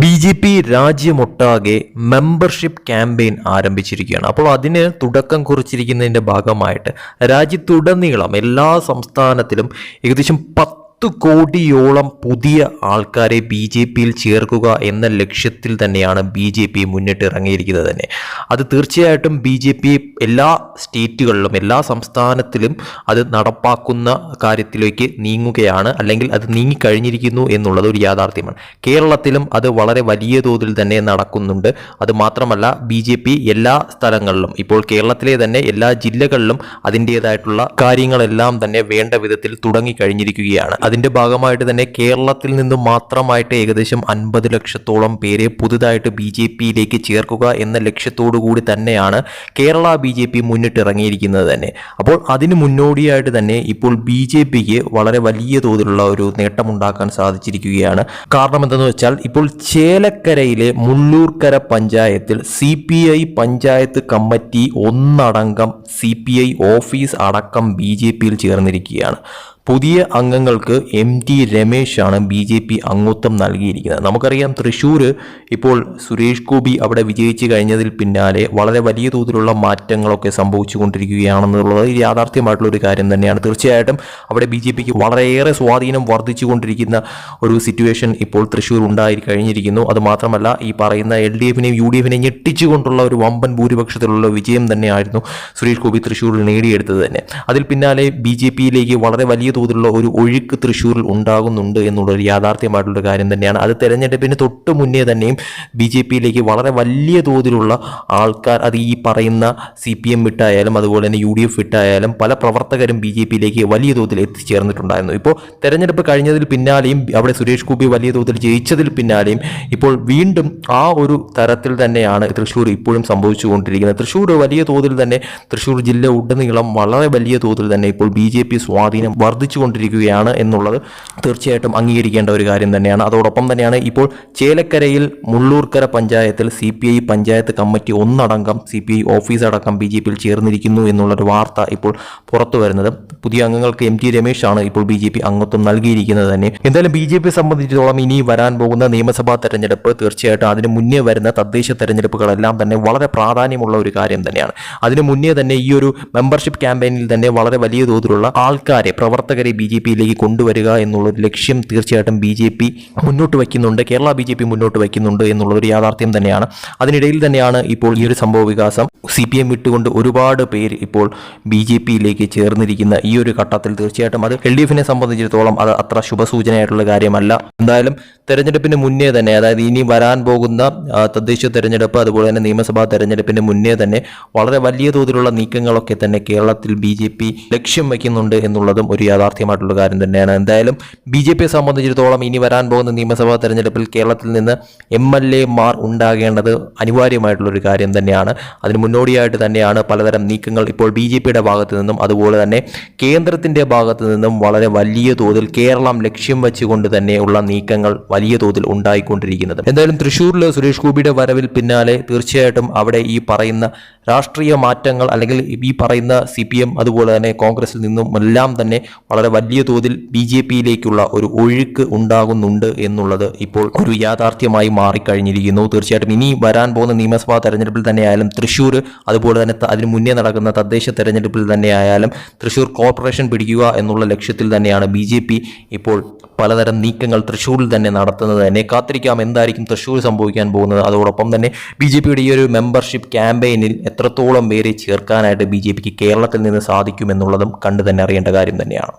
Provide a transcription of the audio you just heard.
B J P രാജ്യമൊട്ടാകെ membership campaign ആരംഭിച്ചിരിക്കുകയാണ്. അപ്പോൾ അതിന് തുടക്കം കുറിച്ചിരിക്കുന്നതിന്റെ ഭാഗമായിട്ട് രാജ്യത്തുടനീളം എല്ലാ സംസ്ഥാനത്തിലും ഏകദേശം പത്ത് കോടിയോളം പുതിയ ആൾക്കാരെ ബി ജെ പിയിൽ ചേർക്കുക എന്ന ലക്ഷ്യത്തിൽ തന്നെയാണ് ബി ജെ പി മുന്നിട്ട് ഇറങ്ങിയിരിക്കുന്നത് തന്നെ. അത് തീർച്ചയായിട്ടും ബി ജെ പി എല്ലാ സ്റ്റേറ്റുകളിലും എല്ലാ സംസ്ഥാനത്തിലും അത് നടപ്പാക്കുന്ന കാര്യത്തിലേക്ക് നീങ്ങുകയാണ്. അല്ലെങ്കിൽ അത് നീങ്ങിക്കഴിഞ്ഞിരിക്കുന്നു എന്നുള്ളത് ഒരു യാഥാർത്ഥ്യമാണ്. കേരളത്തിലും അത് വളരെ വലിയ തോതിൽ തന്നെ നടക്കുന്നുണ്ട്. അത് മാത്രമല്ല ബി ജെ പി എല്ലാ സ്ഥലങ്ങളിലും ഇപ്പോൾ കേരളത്തിലെ തന്നെ എല്ലാ ജില്ലകളിലും അതിന്റേതായിട്ടുള്ള കാര്യങ്ങളെല്ലാം തന്നെ വേണ്ട വിധത്തിൽ തുടങ്ങിക്കഴിഞ്ഞിരിക്കുകയാണ്. അതിന്റെ ഭാഗമായിട്ട് തന്നെ കേരളത്തിൽ നിന്ന് മാത്രമായിട്ട് ഏകദേശം അൻപത് ലക്ഷത്തോളം പേരെ പുതുതായിട്ട് ബി ജെ പിയിലേക്ക് ചേർക്കുക എന്ന ലക്ഷ്യത്തോടു കൂടി തന്നെയാണ് കേരള ബി ജെ പി മുന്നിട്ടിറങ്ങിയിരിക്കുന്നത് തന്നെ. അപ്പോൾ അതിന് മുന്നോടിയായിട്ട് തന്നെ ഇപ്പോൾ ബി ജെ പിക്ക് വളരെ വലിയ തോതിലുള്ള ഒരു നേട്ടമുണ്ടാക്കാൻ സാധിച്ചിരിക്കുകയാണ്. കാരണം എന്തെന്ന് വെച്ചാൽ ഇപ്പോൾ ചേലക്കരയിലെ മുള്ളൂർക്കര പഞ്ചായത്തിൽ C P I panchayat committee ഒന്നടങ്കം സി പി ഐ ഓഫീസ് അടക്കം ബി ജെ പിയിൽ ചേർന്നിരിക്കുകയാണ്. പുതിയ അംഗങ്ങൾക്ക് എം ടി രമേശാണ് ബി ജെ പി അംഗത്വം നൽകിയിരിക്കുന്നത്. നമുക്കറിയാം തൃശ്ശൂർ ഇപ്പോൾ സുരേഷ് ഗോപി അവിടെ വിജയിച്ചു കഴിഞ്ഞതിൽ പിന്നാലെ വളരെ വലിയ തോതിലുള്ള മാറ്റങ്ങളൊക്കെ സംഭവിച്ചു കൊണ്ടിരിക്കുകയാണെന്നുള്ളത് യാഥാർത്ഥ്യമായിട്ടുള്ള ഒരു കാര്യം തന്നെയാണ്. തീർച്ചയായിട്ടും അവിടെ ബി ജെ പിക്ക് വളരെയേറെ സ്വാധീനം വർദ്ധിച്ചു കൊണ്ടിരിക്കുന്ന ഒരു സിറ്റുവേഷൻ ഇപ്പോൾ തൃശ്ശൂർ ഉണ്ടായി കഴിഞ്ഞിരിക്കുന്നു. അതുമാത്രമല്ല ഈ പറയുന്ന എൽ ഡി എഫിനെയും യു ഡി എഫിനെയും ഞെട്ടിച്ചുകൊണ്ടുള്ള ഒരു വമ്പൻ ഭൂരിപക്ഷത്തിലുള്ള വിജയം തന്നെയായിരുന്നു സുരേഷ് ഗോപി തൃശ്ശൂരിൽ നേടിയെടുത്തത് തന്നെ. അതിൽ പിന്നാലെ ബി ജെ പിയിലേക്ക് വളരെ വലിയ തോതിലുള്ള ഒരു ഒഴുക്ക് തൃശ്ശൂരിൽ ഉണ്ടാകുന്നുണ്ട് എന്നുള്ളൊരു യാഥാർത്ഥ്യമായിട്ടുള്ള കാര്യം തന്നെയാണ്. അത് തെരഞ്ഞെടുപ്പിന് തൊട്ട് മുന്നേ തന്നെയും ബി ജെ പിയിലേക്ക് വളരെ വലിയ തോതിലുള്ള ആൾക്കാർ അത് ഈ പറയുന്ന സി പി എം വിട്ടായാലും അതുപോലെ തന്നെ യു ഡി എഫ് വിട്ടായാലും പല പ്രവർത്തകരും ബി ജെ പിയിലേക്ക് വലിയ തോതിൽ എത്തിച്ചേർന്നിട്ടുണ്ടായിരുന്നു. ഇപ്പോൾ തെരഞ്ഞെടുപ്പ് കഴിഞ്ഞതിൽ പിന്നാലെയും അവിടെ സുരേഷ് ഗോപി വലിയ തോതിൽ ജയിച്ചതിൽ പിന്നാലെയും ഇപ്പോൾ വീണ്ടും ആ ഒരു തരത്തിൽ തന്നെയാണ് തൃശ്ശൂർ ഇപ്പോഴും സംഭവിച്ചുകൊണ്ടിരിക്കുന്നത്. തൃശ്ശൂർ വലിയ തോതിൽ തന്നെ തൃശ്ശൂർ ജില്ല ഉടനീളം വളരെ വലിയ തോതിൽ തന്നെ ഇപ്പോൾ ബി ജെ പി സ്വാധീനം വർദ്ധിച്ചുകൊണ്ടിരിക്കുകയാണ് എന്നുള്ളത് തീർച്ചയായിട്ടും അംഗീകരിക്കേണ്ട ഒരു കാര്യം തന്നെയാണ്. അതോടൊപ്പം തന്നെയാണ് ഇപ്പോൾ ചേലക്കരയിൽ മുള്ളൂർക്കര പഞ്ചായത്തിൽ C P I panchayat committee ഒന്നടങ്കം സി പി ഐ ഓഫീസ് അടക്കം ബി ജെ പിയിൽ ചേർന്നിരിക്കുന്നു എന്നുള്ളൊരു വാർത്ത ഇപ്പോൾ പുറത്തു വരുന്നത്. പുതിയ അംഗങ്ങൾക്ക് എം ടി രമേശാണ് ഇപ്പോൾ ബി ജെ പി അംഗത്വം നൽകിയിരിക്കുന്നത് തന്നെ. എന്തായാലും ബി ജെ പി സംബന്ധിച്ചിടത്തോളം ഇനി വരാൻ പോകുന്ന നിയമസഭാ തെരഞ്ഞെടുപ്പ് തീർച്ചയായിട്ടും അതിന് മുന്നേ വരുന്ന തദ്ദേശ തെരഞ്ഞെടുപ്പുകളെല്ലാം തന്നെ വളരെ പ്രാധാന്യമുള്ള ഒരു കാര്യം തന്നെയാണ്. അതിന് മുന്നേ തന്നെ ഈ ഒരു മെമ്പർഷിപ്പ് ക്യാമ്പയിനിൽ തന്നെ വളരെ വലിയ തോതിലുള്ള ആൾക്കാരെ പ്രവർത്തകരെ ബി ജെ പിയിലേക്ക് കൊണ്ടുവരിക എന്നുള്ളൊരു ലക്ഷ്യം തീർച്ചയായിട്ടും ബി ജെ പി മുന്നോട്ട് വയ്ക്കുന്നുണ്ട്. കേരള ബി ജെ പി മുന്നോട്ട് വയ്ക്കുന്നുണ്ട് എന്നുള്ളൊരു യാഥാർത്ഥ്യം തന്നെയാണ്. അതിനിടയിൽ തന്നെയാണ് ഇപ്പോൾ ഈ ഒരു സംഭവ വികാസം. സി പി എം വിട്ടുകൊണ്ട് ഒരുപാട് പേര് ഇപ്പോൾ ബി ജെ പിയിലേക്ക് ചേർന്നിരിക്കുന്ന ഈ ഒരു ഘട്ടത്തിൽ തീർച്ചയായിട്ടും അത് എൽ ഡി എഫിനെ സംബന്ധിച്ചിടത്തോളം അത് അത്ര ശുഭസൂചനയായിട്ടുള്ള കാര്യമല്ല. എന്തായാലും തെരഞ്ഞെടുപ്പിന് മുന്നേ തന്നെ അതായത് ഇനി വരാൻ പോകുന്ന തദ്ദേശ തെരഞ്ഞെടുപ്പ് അതുപോലെ തന്നെ നിയമസഭാ തെരഞ്ഞെടുപ്പിന് മുന്നേ തന്നെ വളരെ വലിയ തോതിലുള്ള നീക്കങ്ങളൊക്കെ തന്നെ കേരളത്തിൽ ബി ജെ പി ലക്ഷ്യം വയ്ക്കുന്നുണ്ട് എന്നുള്ളതും ഒരു യാഥാർത്ഥ്യമായിട്ടുള്ള കാര്യം തന്നെയാണ്. എന്തായാലും ബി ജെ പിയെ സംബന്ധിച്ചിടത്തോളം ഇനി വരാൻ പോകുന്ന നിയമസഭാ തെരഞ്ഞെടുപ്പിൽ കേരളത്തിൽ നിന്ന് എം എൽ എമാർ ഉണ്ടാകേണ്ടത് അനിവാര്യമായിട്ടുള്ള ഒരു കാര്യം തന്നെയാണ്. അതിന് മുന്നോടിയായിട്ട് തന്നെയാണ് പലതരം നീക്കങ്ങൾ ഇപ്പോൾ ബി ജെ പിയുടെ ഭാഗത്ത് നിന്നും അതുപോലെ തന്നെ കേന്ദ്രത്തിന്റെ ഭാഗത്ത് നിന്നും വളരെ വലിയ തോതിൽ കേരളം ലക്ഷ്യം വെച്ചുകൊണ്ട് തന്നെയുള്ള നീക്കങ്ങൾ വലിയ തോതിൽ ഉണ്ടായിക്കൊണ്ടിരിക്കുന്നത്. എന്തായാലും തൃശ്ശൂരിൽ സുരേഷ് ഗോപിയുടെ വരവിൽ പിന്നാലെ തീർച്ചയായിട്ടും അവിടെ ഈ പറയുന്ന രാഷ്ട്രീയ മാറ്റങ്ങൾ അല്ലെങ്കിൽ ഈ പറയുന്ന സി പി എം അതുപോലെ തന്നെ കോൺഗ്രസിൽ നിന്നും എല്ലാം തന്നെ വളരെ വലിയ തോതിൽ ബി ജെ പിയിലേക്കുള്ള ഒരു ഒഴുക്ക് ഉണ്ടാകുന്നുണ്ട് എന്നുള്ളത് ഇപ്പോൾ ഒരു യാഥാർത്ഥ്യമായി മാറിക്കഴിഞ്ഞിരിക്കുന്നു. തീർച്ചയായിട്ടും ഇനി വരാൻ പോകുന്ന നിയമസഭാ തെരഞ്ഞെടുപ്പിൽ തന്നെയായാലും തൃശ്ശൂർ അതുപോലെ തന്നെ അതിന് മുന്നേ നടക്കുന്ന തദ്ദേശ തെരഞ്ഞെടുപ്പിൽ തന്നെയായാലും തൃശ്ശൂർ കോർപ്പറേഷൻ പിടിക്കുക എന്നുള്ള ലക്ഷ്യത്തിൽ തന്നെയാണ് ബി ഇപ്പോൾ പലതരം നീക്കങ്ങൾ തൃശ്ശൂരിൽ തന്നെ നടത്തുന്നത് തന്നെ. കാത്തിരിക്കാം എന്തായിരിക്കും തൃശ്ശൂർ സംഭവിക്കാൻ പോകുന്നത്. അതോടൊപ്പം തന്നെ ബി ജെ പിയുടെ ഈ ഒരു മെമ്പർഷിപ്പ് ക്യാമ്പയിനിൽ എത്രത്തോളം പേരെ ചേർക്കാനായിട്ട് ബി ജെ പിക്ക് കേരളത്തിൽ നിന്ന് സാധിക്കുമെന്നുള്ളതും കണ്ടു തന്നെ അറിയേണ്ട കാര്യം തന്നെയാണ്.